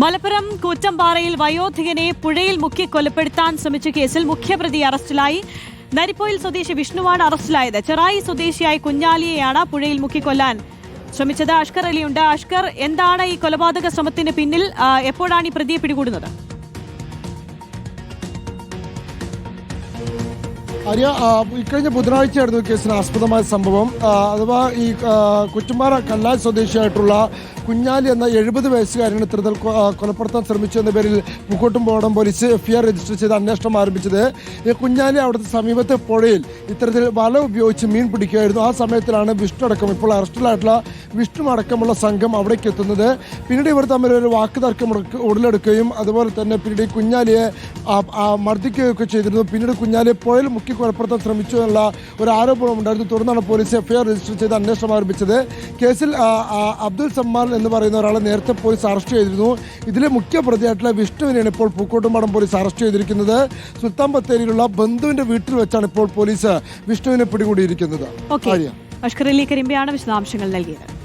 മലപ്പുറം കൂറ്റമ്പാറയിൽ വയോധികനെ പുഴയിൽ മുക്കി കൊലപ്പെടുത്താൻ ശ്രമിച്ച കേസിൽ മുഖ്യപ്രതി അറസ്റ്റിലായി. നരിപ്പോയിൽ സ്വദേശി വിഷ്ണുവാണ് അറസ്റ്റിലായത്. ചെറായി സ്വദേശിയായ കുഞ്ഞാലിയെയാണ് പുഴയിൽ മുക്കി കൊല്ലാൻ ശ്രമിച്ചത്. അഷ്കർ അലിയുണ്ട്. അഷ്കർ എന്താണ് ഈ കൊലപാതക ശ്രമത്തിന് പിന്നിൽ? എപ്പോഴാണ് ഈ പ്രതിയെ പിടികൂടുന്നത്? ആ, ഇക്കഴിഞ്ഞ ബുധനാഴ്ചയായിരുന്നു കേസിന് ആസ്പദമായ സംഭവം. അഥവാ ഈ ആ, കുറ്റുമ്പാറ കല്ലാൽ സ്വദേശിയായിട്ടുള്ള കുഞ്ഞാലി എന്ന എഴുപത് വയസ്സുകാരനെ തൃതൽ കൊലപ്പെടുത്താൻ ശ്രമിച്ചു എന്ന പേരിൽ മുക്കോട്ടുംപോടം പോലീസ് എഫ്ഐആർ രജിസ്റ്റർ ചെയ്ത് അന്വേഷണം ആരംഭിച്ചത്. ഈ കുഞ്ഞാലി അവിടുത്തെ സമീപത്തെ പുഴയിൽ ഇത്തരത്തിൽ വല ഉപയോഗിച്ച് മീൻ പിടിക്കുകയായിരുന്നു. ആ സമയത്തിലാണ് വിഷ്ണു അടക്കം ഇപ്പോൾ അറസ്റ്റിലായിട്ടുള്ള വിഷ്ണു അടക്കമുള്ള സംഘം അവിടേക്ക് എത്തുന്നത്. പിന്നീട് ഇവർ തമ്മിൽ ഒരു വാക്ക് തർക്കം ഉടലെടുക്കുകയും അതുപോലെ തന്നെ പിന്നീട് കുഞ്ഞാലിയെ മർദ്ദിക്കുകയൊക്കെ ചെയ്തിരുന്നു. പിന്നീട് കുഞ്ഞാലിയെ പുഴയിൽ മുക്കി കൊലപ്പെടുത്താൻ ശ്രമിച്ചു എന്നുള്ള ഒരു ആരോപണം ഉണ്ടായിരുന്നു. തുടർന്നാണ് പോലീസ് എഫ്ഐആർ രജിസ്റ്റർ ചെയ്ത് അന്വേഷണം ആരംഭിച്ചത്. കേസിൽ അബ്ദുൽ സമ്മാൻ എന്ന് പറയുന്ന ഒരാളെ നേരത്തെ പോലീസ് അറസ്റ്റ് ചെയ്തിരുന്നു. ഇതിലെ മുഖ്യ പ്രതിയായിട്ടുള്ള വിഷ്ണുവിനെയാണ് ഇപ്പോൾ പൂക്കോട്ടുംപാടം പോലീസ് അറസ്റ്റ് ചെയ്തിരിക്കുന്നത്. സുൽത്താൻ ബത്തേരിയിലുള്ള ബന്ധുവിന്റെ വീട്ടിൽ വെച്ചാണ് ഇപ്പോൾ പോലീസ് വിഷ്ണുവിനെ പിടികൂടിയിരിക്കുന്നത്. അഷ്കർ അലി കരിമ്പയാണ് വിശദാംശങ്ങൾ നൽകിയത്.